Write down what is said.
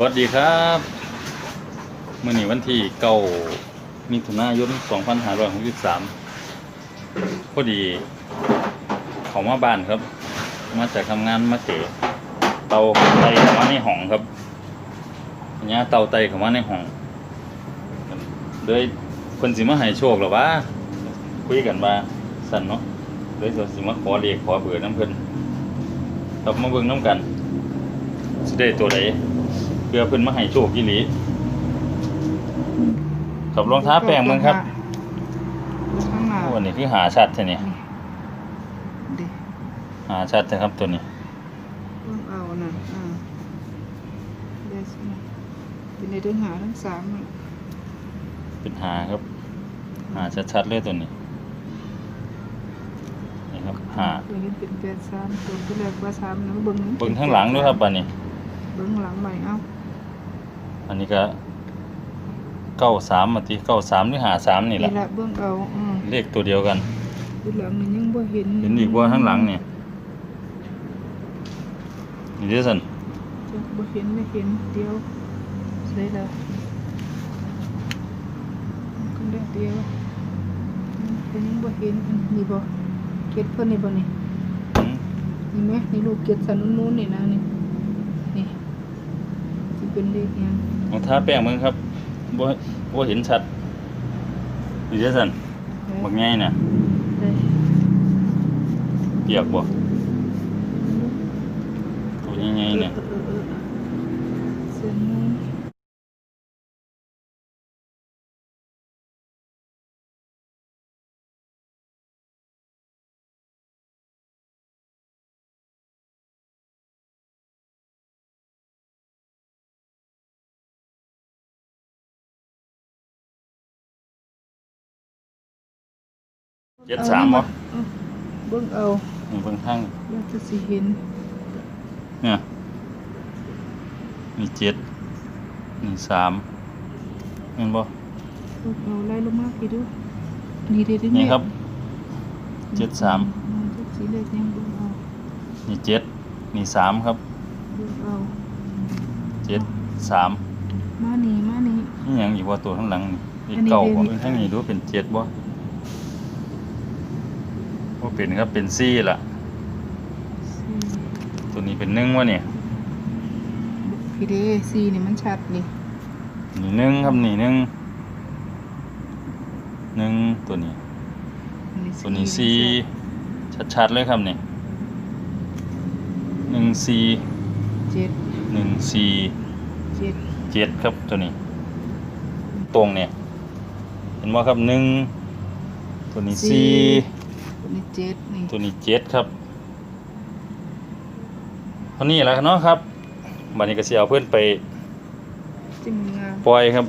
สวัสดีครับมื่อนี้วันที่เก้ามิถุนายน 2563 พอดีเขามาบ้านครับ มาจากทำงานมาเตะเตาไตเขามาในห้องครับเนี้ยเตาไตเขามาในห้องเลยเพิ่นสิมาให้โชคหรอวะคุยกันว่าสั่นเนาะเลยสิมาขอเลขขอเบอร์น้ำเพิ่นครับมาเบิ่งน้ำกันสิได้ตัวใด เพื่อเพิ่นมาให้โชคอีหลีกับรองเท้าแป้งมึงครับข้างหน้าโอ้อันนี้คือหาชัดใช่นี่ดิหาชัดใช่ครับตัวนี้ต้องเอาน่ะอ่าเดสนะเป็นในเรื่องหาทั้งสามน่ะเป็นหาครับ หาชัดๆเลยตัวนี้นี่ครับหาตัวนี้เป็นแปดสามตัวที่แรกว่าสามนะเบิ้งเบิ่งข้างหลังด้วยครับบัดนี้ เบิ้งหลังใหม่เอ้า อันนี้ก็เก้าสามมาทีเก้าสามหรือหาสามนี่แหละละเบิ้งเอาอืมเลขตัวเดียวกัน ดูหลังนี่ยังบ่เห็นเห็นอีกว่าข้างหลังเนี่ยนี่เด้อสันจะบ่เห็นไม่เห็นเดียวใส่ละคนเดียวเดียวอืมเพิ่นยังบ่เห็นอืมนี่บ่เก็ดเพิ่นนี่บ่นี่อืมนี่ไหมนี่ลูกเกดสันนู้นๆนี่นะนี่นี่จะ เป็นเลขยังรองเท้าแป้งมึงครับบ่บ่เห็นชัดนี่เด้อสันบักใหญ่น่ะได้เปียกบ่ เอเจ็ดสามบ่เออเบิ่งเอานี่เบิ่งทางแล้วจะสิเห็นเนี่ยมีเจ็ดมีสามเห็นบ่เบิ่งเอาไล่ลงมาพี่ดูนี่เด้อนี่ครับเจ็ดสามอืเจ็ดสีเลขยังเบิ่งเอานี่เจ็ดนี่สามครับเบิ่งเอาเจ็ดสามมานี่มานี่นี่หยังอีกว่าตัวข้างหลังนี่อีกอันนี้เก่าเป็นบ่เบิ่งทางนี้ดูเป็นเจ็ดบ่บ่ เป็นครับเป็นสี่ล่ะสี่ตัวนี้เป็นหนึ่งวะเนี่ยพี่เด้สี่นี่มันชัดนี่นี่หนึ่งครับนี่หนึ่งหนึ่งตัวนี้ ตัวนี้สี่ชัดๆเลยครับนี่หนึ่งสี่เจ็ดหนึ่งสี่เจ็ดเจ็ดครับตัวนี้ ตรงเนี่ย เห็นว่าครับหนึ่งตัวนี้สี่ ตัวนี้เจ็ดนี่ตัวนี้เจ็ดครับเท่านี้แหละเนาะครับบัดนี้ก็สิเอาเพื่อนไปจิ้มงามปล่อยครับ